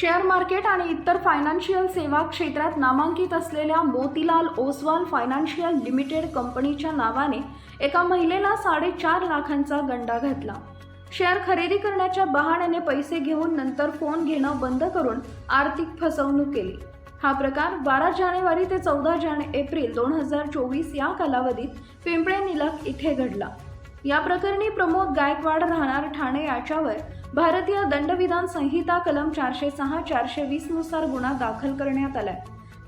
Share market आणि इतर financial सेवा क्षेत्रात नामांकित असलेल्या मोतीलाल ओसवाल फायनान्शियल लिमिटेड कंपनीच्या नावाने एका महिलेला साडेचार लाखांचा गंडा घातला. शेअर खरेदी करण्याच्या बहाण्याने पैसे घेऊन नंतर फोन घेणं बंद करून आर्थिक फसवणूक केली. हा प्रकार बारा जानेवारी ते चौदा जाने एप्रिल दोन हजार चोवीस या कालावधीत पिंपळे निलक इथे घडला. या प्रकरणी प्रमोद गायकवाड राहणार ठाणे याच्यावर. भारतीय दंडविधान संहिता कलम चारशे सहा चारशे वीसनुसार गुन्हा दाखल करण्यात आलाय.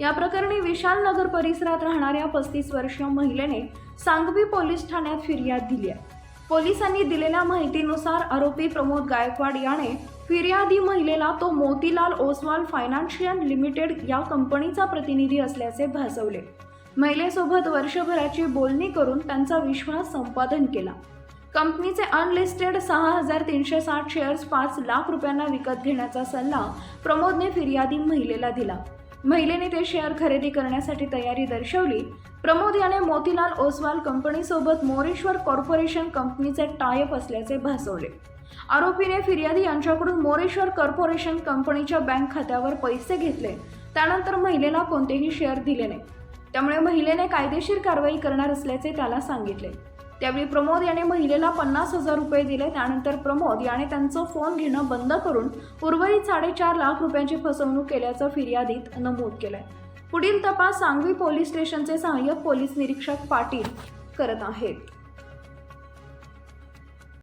या प्रकरणी विशाल नगर परिसरात राहणाऱ्या पस्तीस वर्षीय महिलेने सांगवी पोलीस ठाण्यात फिर्याद दिली आहे. पोलिसांनी दिलेल्या माहितीनुसार आरोपी प्रमोद गायकवाड याने फिर्यादी महिलेला तो मोतीलाल ओसवाल फायनान्शियल लिमिटेड या कंपनीचा प्रतिनिधी असल्याचे भासवले. महिलेसोबत वर्षभराची बोलणी करून त्यांचा विश्वास संपादन केला. कंपनीचे अनलिस्टेड सहा हजार तीनशे साठ शेअर्स पाच लाख रुपयांना विकत घेण्याचा सल्ला प्रमोदने फिर्यादी महिलेला दिला. महिलेने ते शेअर खरेदी करण्यासाठी तयारी दर्शवली. प्रमोद याने मोतीलाल ओसवाल कंपनीसोबत मोरेश्वर कॉर्पोरेशन कंपनीचे टायअप असल्याचे भासवले. आरोपीने फिर्यादी यांच्याकडून मोरेश्वर कॉर्पोरेशन कंपनीच्या बँक खात्यावर पैसे घेतले. त्यानंतर महिलेला कोणतेही शेअर दिले नाही. त्यामुळे महिलेने कायदेशीर कारवाई करणार असल्याचे त्याला सांगितले. त्यावेळी प्रमोद याने महिलेला पन्नास हजार रुपये दिले. त्यानंतर प्रमोद याने त्यांचं फोन घेणं बंद करून उर्वरित साडेचार लाख रुपयांची फसवणूक केल्याचं फिर्यादीत नमूद केलंय. पुढील तपास सांगवी पोलीस स्टेशनचे सहाय्यक पोलीस निरीक्षक पाटील करत आहेत.